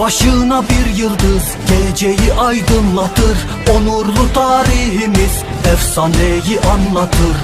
Başına bir yıldız geceyi aydınlatır Onurlu tarihimiz efsaneyi anlatır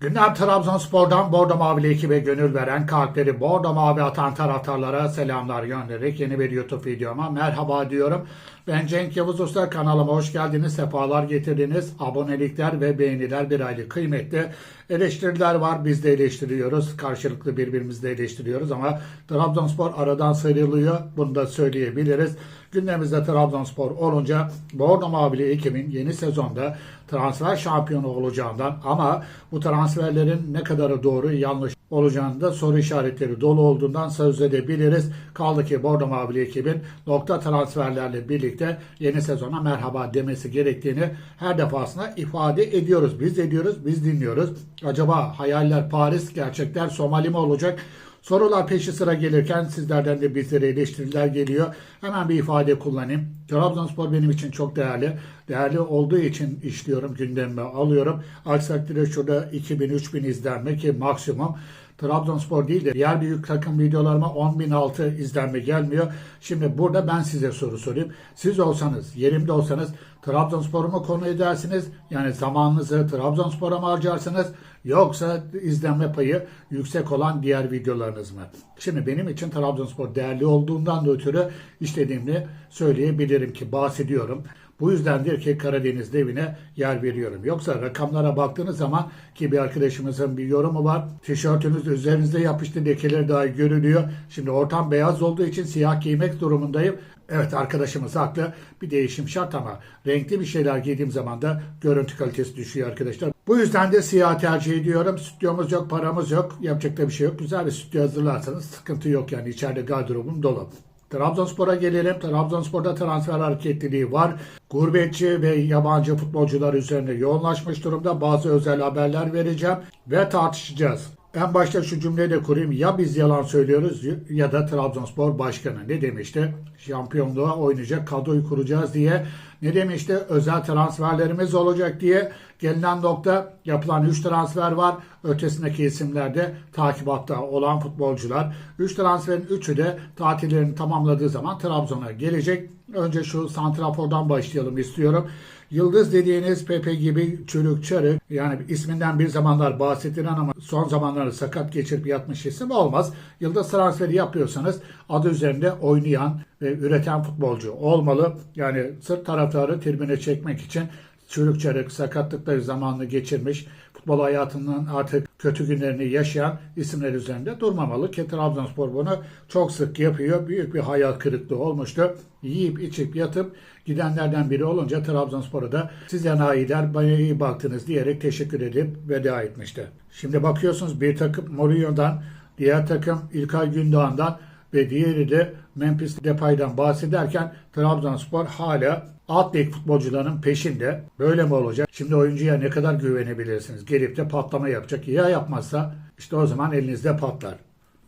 Gündem Trabzonspor'dan Bordo Mavili ekibe gönül veren kalpleri Bordo Mavi atan taraftarlara selamlar göndererek yeni bir YouTube videoma merhaba diyorum. Ben Cenk Yavuz Usta kanalıma hoş geldiniz, sefalar getirdiniz. Abonelikler ve beğeniler bir aylık kıymetli. Eleştiriler var, biz de eleştiriyoruz. Karşılıklı birbirimizi de eleştiriyoruz ama Trabzonspor aradan sıyrılıyor. Bunu da söyleyebiliriz. Gündemimizde Trabzonspor olunca Bordo Mavili ekibin yeni sezonda transfer şampiyonu olacağından ama bu transferlerin ne kadarı doğru yanlış olacağında soru işaretleri dolu olduğundan söz edebiliriz. Kaldı ki Bordo Mavili ekibin nokta transferlerle birlikte yeni sezona merhaba demesi gerektiğini her defasında ifade ediyoruz. Biz ediyoruz, biz dinliyoruz. Acaba hayaller Paris, gerçekler Somali mi olacak? Sorular peşi sıra gelirken sizlerden de bizlere eleştiriler geliyor. Hemen bir ifade kullanayım. Trabzonspor benim için çok değerli. Değerli olduğu için işliyorum, gündemime alıyorum. Aksi takdirde şurada 2000-3000 izlenme ki maksimum. Trabzonspor değil de diğer büyük takım videolarıma 10.000 altı izlenme gelmiyor. Şimdi burada ben size soru sorayım. Siz olsanız, yerimde olsanız Trabzonspor'u mu konu edersiniz? Yani zamanınızı Trabzonspor'a mı harcarsınız? Yoksa izlenme payı yüksek olan diğer videolarınız mı? Şimdi benim için Trabzonspor değerli olduğundan da ötürü işlediğimde söyleyebilirim ki bahsediyorum. Bu yüzdendir ki Karadeniz devine yer veriyorum. Yoksa rakamlara baktığınız zaman ki bir arkadaşımızın bir yorumu var. Tişörtünüz üzerinizde yapıştı lekeleri dahi görülüyor. Şimdi ortam beyaz olduğu için siyah giymek durumundayım. Evet arkadaşımız haklı. Bir değişim şart ama renkli bir şeyler giydiğim zaman da görüntü kalitesi düşüyor arkadaşlar. Bu yüzden de siyah tercih ediyorum. Stüdyomuz yok, paramız yok. Yapacak da bir şey yok. Güzel bir stüdyo hazırlarsanız sıkıntı yok yani. içeride gardırobum dolu. Trabzonspor'a gelelim. Trabzonspor'da transfer hareketliliği var. Gurbetçi ve yabancı futbolcular üzerine yoğunlaşmış durumda. Bazı özel haberler vereceğim ve tartışacağız. En başta şu cümleyi de kurayım. Ya biz yalan söylüyoruz ya da Trabzonspor başkanı ne demişti? Şampiyonluğa oynayacak kadroyu kuracağız diye. Ne demişti? Özel transferlerimiz olacak diye. Gelinen nokta yapılan 3 transfer var. Ötesindeki isimlerde takibatta olan futbolcular. 3 transferin 3'ü de tatillerini tamamladığı zaman Trabzon'a gelecek. Önce şu Santrafor'dan başlayalım istiyorum. Yıldız dediğiniz Pepe gibi çürük çarık yani isminden bir zamanlar bahsedilen ama son zamanları sakat geçirip yatmış isim olmaz. Yıldız transferi yapıyorsanız adı üzerinde oynayan ve üreten futbolcu olmalı. Yani sırf taraftarı tribüne çekmek için çürük çarık sakatlıkları zamanını geçirmiş futbol hayatının artık kötü günlerini yaşayan isimler üzerinde durmamalı ki Trabzonspor bunu çok sık yapıyor. Büyük bir hayal kırıklığı olmuştu. Yiyip içip yatıp gidenlerden biri olunca Trabzonspor'a da size nayiler bana iyi baktınız diyerek teşekkür edip veda etmişti. Şimdi bakıyorsunuz bir takım Mourinho'dan, diğer takım İlkay Gündoğan'dan ve diğeri de Memphis Depay'dan bahsederken Trabzonspor hala alt lig futbolcuların peşinde. Böyle mi olacak? Şimdi oyuncuya ne kadar güvenebilirsiniz? Gelip de patlama yapacak. Ya yapmazsa işte o zaman elinizde patlar.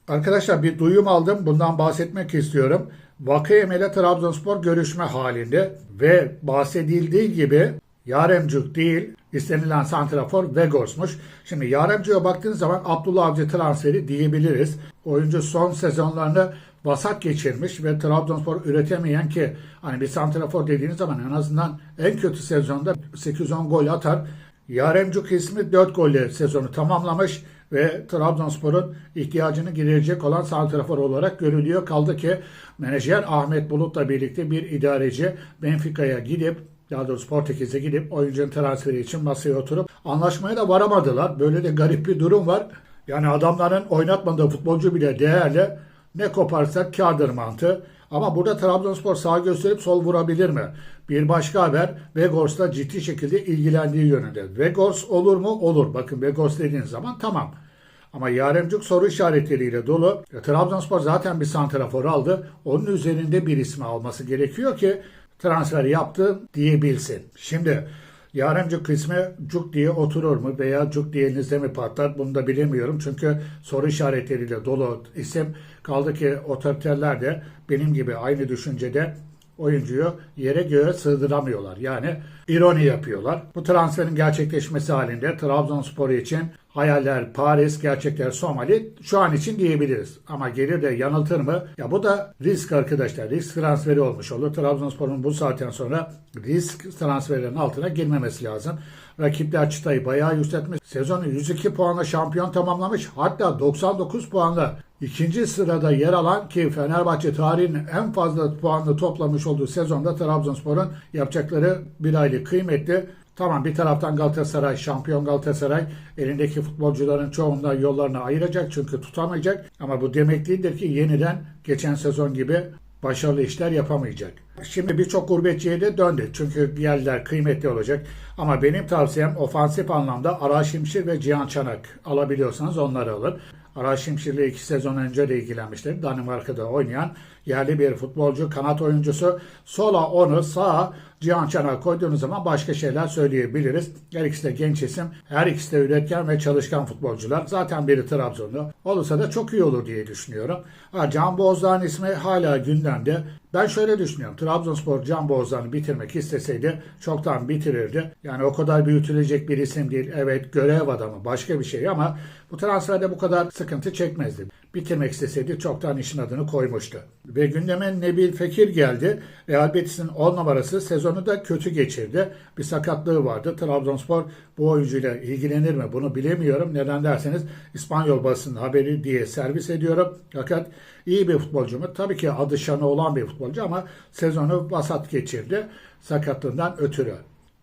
Arkadaşlar bir duyum aldım. Bundan bahsetmek istiyorum. Vakayeme ile Trabzonspor görüşme halinde ve bahsedildiği gibi Yaremcuk değil, istenilen santrafor Vegors'muş. Şimdi Yaremcuk'a baktığınız zaman Abdullah Avcı transferi diyebiliriz. Oyuncu son sezonlarını vasat geçirmiş ve Trabzonspor üretemeyen ki hani bir santrafor dediğiniz zaman en azından en kötü sezonda 8-10 gol atar. Yaremcuk ismi 4 golle sezonu tamamlamış ve Trabzonspor'un ihtiyacını giderecek olan santrafor olarak görülüyor. Kaldı ki menajer Ahmet Bulut'la birlikte bir idareci Benfica'ya gidip daha doğrusu Portekiz'e gidip oyuncunun transferi için masaya oturup anlaşmaya da varamadılar. Böyle de garip bir durum var. Yani adamların oynatmadığı futbolcu bile değerli. Ne koparsak kârdır mantığı. Ama burada Trabzonspor sağ gösterip sol vurabilir mi? Bir başka haber Vegors'la ciddi şekilde ilgilendiği yönünde. Vegors olur mu? Olur. Bakın Vegors dediğiniz zaman tamam. Ama Yaremcuk soru işaretleriyle dolu. E, Trabzonspor zaten bir santrafor aldı. Onun üzerinde bir ismi alması gerekiyor ki transfer yaptı diyebilsin. Şimdi Yaremcuk kısmı cuk diye oturur mu veya cuk diye elinizde mi patlar bunu da bilemiyorum. Çünkü soru işaretleriyle dolu isim kaldı ki otoriterler de benim gibi aynı düşüncede oyuncuyu yere göğe sığdıramıyorlar. Yani ironi yapıyorlar. Bu transferin gerçekleşmesi halinde Trabzonspor için Hayaller Paris, gerçekler Somali şu an için diyebiliriz. Ama gelir de yanıltır mı? Ya bu da risk arkadaşlar. Risk transferi olmuş olur. Trabzonspor'un bu saatten sonra risk transferlerinin altına girmemesi lazım. Rakipler çıtayı bayağı yükseltmiş. Sezonu 102 puanla şampiyon tamamlamış. Hatta 99 puanla ikinci sırada yer alan ki Fenerbahçe tarihinin en fazla puanını toplamış olduğu sezonda Trabzonspor'un yapacakları bir aylık kıymetli. Tamam bir taraftan Galatasaray, şampiyon Galatasaray elindeki futbolcuların çoğundan yollarını ayıracak çünkü tutamayacak. Ama bu demek değildir ki yeniden geçen sezon gibi başarılı işler yapamayacak. Şimdi birçok gurbetçiye de döndü. Çünkü yerler kıymetli olacak. Ama benim tavsiyem ofansif anlamda Ara Şimşir ve Cihan Çanak alabiliyorsanız onları alın. Ara Şimşir'le iki sezon önce de ilgilenmiştir. Danimarka'da oynayan yerli bir futbolcu, kanat oyuncusu. Sola onu, sağa Cihan Çanak koyduğunuz zaman başka şeyler söyleyebiliriz. Her ikisi de genç isim. Her ikisi de üretken ve çalışkan futbolcular. Zaten biri Trabzonlu. Olursa da çok iyi olur diye düşünüyorum. Ha, Can Bozdağ'ın ismi hala gündemde. Ben şöyle düşünüyorum. Trabzonspor Can Bozdağ'ını bitirmek isteseydi çoktan bitirirdi. Yani o kadar büyütülecek bir isim değil. Evet görev adamı başka bir şey ama bu transferde bu kadar sıkıntı çekmezdi. Bitirmek isteseydi çoktan işin adını koymuştu. Ve gündeme Nebil Fekir geldi. Real Betis'in 10 numarası sezonu da kötü geçirdi. Bir sakatlığı vardı. Trabzonspor bu oyuncuyla ilgilenir mi bunu bilemiyorum. Neden derseniz İspanyol basının haberi diye servis ediyorum. Fakat iyi bir futbolcu mu? Tabii ki adı şanı olan bir futbolcu ama sezonu vasat geçirdi. Sakatlığından ötürü.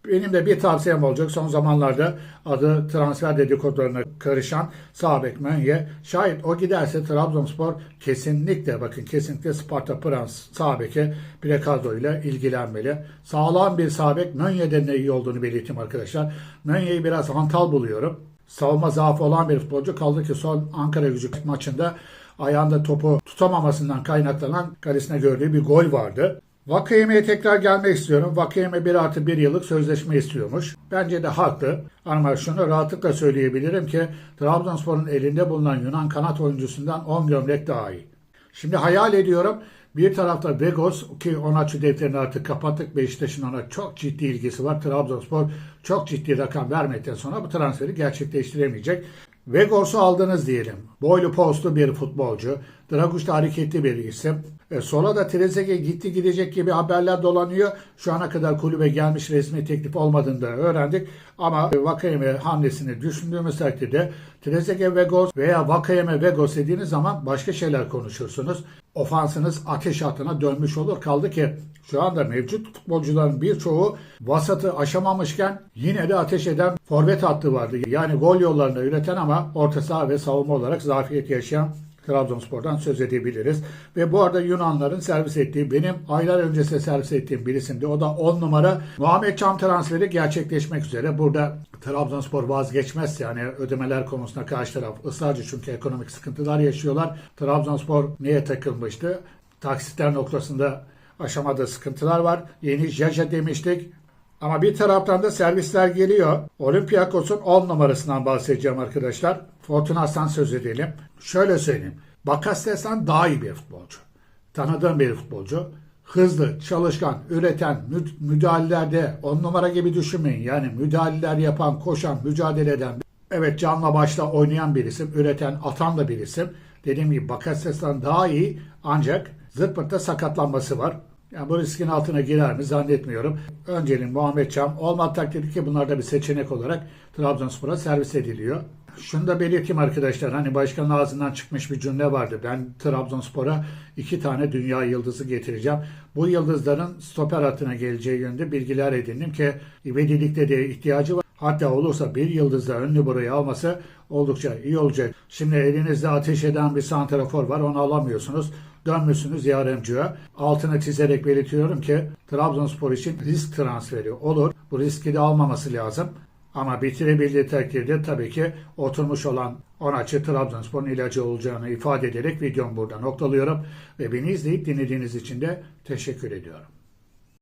Benim de bir tavsiyem olacak. Son zamanlarda adı transfer dedikodularına karışan Sabek Mönye. Şayet o giderse Trabzonspor kesinlikle bakın kesinlikle Sparta Prans Sabek'e Brekado ile ilgilenmeli. Sağlam bir Sabek Mönye'den de iyi olduğunu belirteyim arkadaşlar. Mönye'yi biraz hantal buluyorum. Savunma zaafı olan bir futbolcu kaldı ki son Ankara gücü maçında ayağında topu tutamamasından kaynaklanan kalesine gördüğü bir gol vardı. Vakayeme'ye tekrar gelmek istiyorum. Vakayeme 1 artı 1 yıllık sözleşme istiyormuş. Bence de haklı. Ama şunu rahatlıkla söyleyebilirim ki Trabzonspor'un elinde bulunan Yunan kanat oyuncusundan 10 gömlek daha iyi. Şimdi hayal ediyorum. Bir tarafta Vegos ki Onaçu defterini artık kapattık. Beşiktaş'ın ona çok ciddi ilgisi var. Trabzonspor çok ciddi rakam vermekten sonra bu transferi gerçekleştiremeyecek. Vegors'u aldınız diyelim. Boylu postlu bir futbolcu. Draguş hareketli bir isim. E, sola da Trezeguet gitti gidecek gibi haberler dolanıyor. Şu ana kadar kulübe gelmiş resmi teklif olmadığını da öğrendik. Ama Vakayeme hamlesini düşündüğümüz takdirde Trezeguet Vegos veya Vakayeme Vegos dediğiniz zaman başka şeyler konuşursunuz. Ofansınız ateş hattına dönmüş olur. Kaldı ki şu anda mevcut futbolcuların birçoğu vasatı aşamamışken yine de ateş eden forvet hattı vardı. Yani gol yollarını üreten ama orta saha ve savunma olarak zafiyet yaşayan Trabzonspor'dan söz edebiliriz. Ve bu arada Yunanların servis ettiği benim aylar öncesinde servis ettiğim bir isimdi. O da 10 numara Muhammed Çam transferi gerçekleşmek üzere. Burada Trabzonspor vazgeçmez yani ödemeler konusunda karşı taraf ısrarcı çünkü ekonomik sıkıntılar yaşıyorlar. Trabzonspor neye takılmıştı? Taksitler noktasında aşamada sıkıntılar var. Yeni Jaja demiştik. Ama bir taraftan da servisler geliyor. Olympiakos'un 10 numarasından bahsedeceğim arkadaşlar. Fortunas'tan söz edelim. Şöyle söyleyeyim. Bakasetas'tan daha iyi bir futbolcu. Tanıdığım bir futbolcu. Hızlı, çalışkan, üreten, mü- müdahalelerde 10 numara gibi düşünmeyin. Yani müdahaleler yapan, koşan, mücadele eden. Evet canla başla oynayan bir isim. Üreten, atan da bir isim. Dediğim gibi Bakasetas'tan daha iyi ancak zırt sakatlanması var. Yani bu riskin altına girer mi zannetmiyorum. Önceliğin Muhammed Çam. Olmadı takdirde ki bunlar da bir seçenek olarak Trabzonspor'a servis ediliyor. Şunu da belirteyim arkadaşlar. Hani başkanın ağzından çıkmış bir cümle vardı. Ben Trabzonspor'a iki tane dünya yıldızı getireceğim. Bu yıldızların stoper hattına geleceği yönde bilgiler edindim ki ivedilikte de ihtiyacı var. Hatta olursa bir yıldızla önlü burayı alması oldukça iyi olacak. Şimdi elinizde ateş eden bir santrafor var onu alamıyorsunuz. Dönmüşsünüz yardımcıya. Altını çizerek belirtiyorum ki Trabzonspor için risk transferi olur. Bu riski de almaması lazım. Ama bitirebildiği takdirde tabii ki oturmuş olan Onaçı Trabzonspor'un ilacı olacağını ifade ederek videomu burada noktalıyorum. Ve beni izleyip dinlediğiniz için de teşekkür ediyorum.